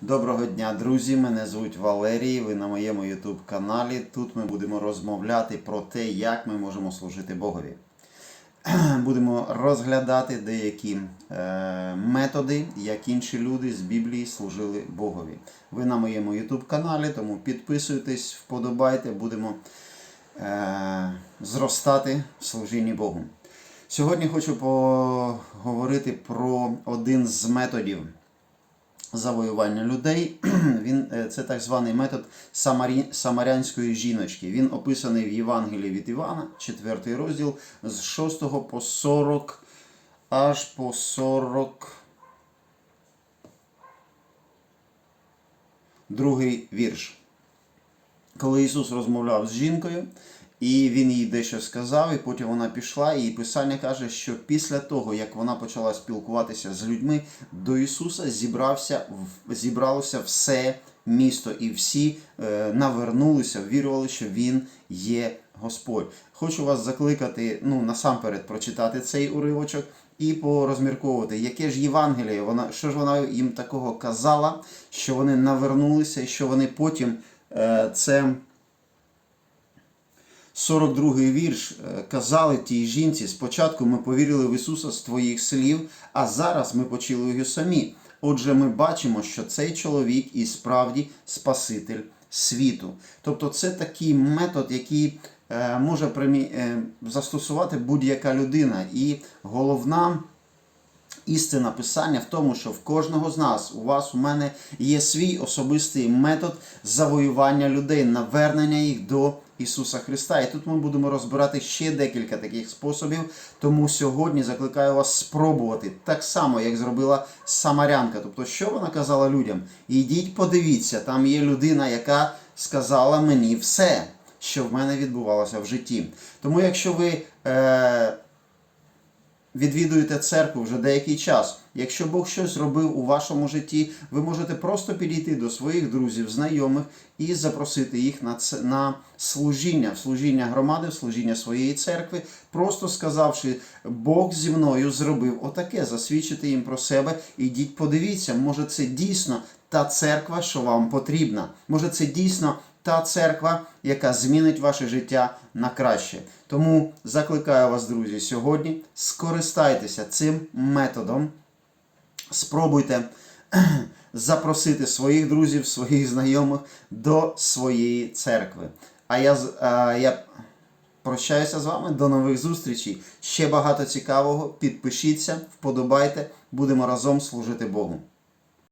Доброго дня, друзі! Мене звуть Валерій. Ви на моєму YouTube каналі. Тут ми будемо розмовляти про те, як ми можемо служити Богові. Будемо розглядати деякі е, методи, як інші люди з Біблії служили Богові. Ви на моєму YouTube каналі, тому підписуйтесь, вподобайте, будемо е, зростати в служінні Богу. Сьогодні хочу поговорити про один з методів завоювання людей. Він, е, це так званий метод самарі, самарянської жіночки. Він описаний в Євангелії від Івана, 4 розділ, з 6 по 40, аж по 40. Другий вірш. Коли Ісус розмовляв з жінкою, і він їй дещо сказав, і потім вона пішла, і Писання каже, що після того, як вона почала спілкуватися з людьми, до Ісуса зібрався, зібралося все місто, і всі е, навернулися, вірували, що Він є Господь. Хочу вас закликати, ну, насамперед, прочитати цей уривочок і порозмірковувати, яке ж Євангеліє, вона, що ж вона їм такого казала, що вони навернулися, і що вони потім е, це. 42-й вірш е, казали тій жінці: спочатку ми повірили в Ісуса з твоїх слів, а зараз ми почули його самі. Отже, ми бачимо, що цей чоловік і справді Спаситель світу. Тобто, це такий метод, який е, може е, застосувати будь-яка людина. І головна істина писання в тому, що в кожного з нас, у вас, у мене є свій особистий метод завоювання людей, навернення їх до Ісуса Христа. І тут ми будемо розбирати ще декілька таких способів. Тому сьогодні закликаю вас спробувати так само, як зробила Самарянка. Тобто, що вона казала людям? Ідіть, подивіться, там є людина, яка сказала мені все, що в мене відбувалося в житті. Тому, якщо ви. Е- відвідуєте церкву вже деякий час. Якщо Бог щось робив у вашому житті, ви можете просто підійти до своїх друзів, знайомих і запросити їх на це на служіння, в служіння громади, в служіння своєї церкви, просто сказавши, Бог зі мною зробив отаке, засвідчити їм про себе. Ідіть, подивіться, може це дійсно та церква, що вам потрібна. Може, це дійсно та церква, яка змінить ваше життя на краще. Тому закликаю вас, друзі, сьогодні скористайтеся цим методом. Спробуйте запросити своїх друзів, своїх знайомих до своєї церкви. А я, а я прощаюся з вами. До нових зустрічей. Ще багато цікавого. Підпишіться, вподобайте. Будемо разом служити Богу.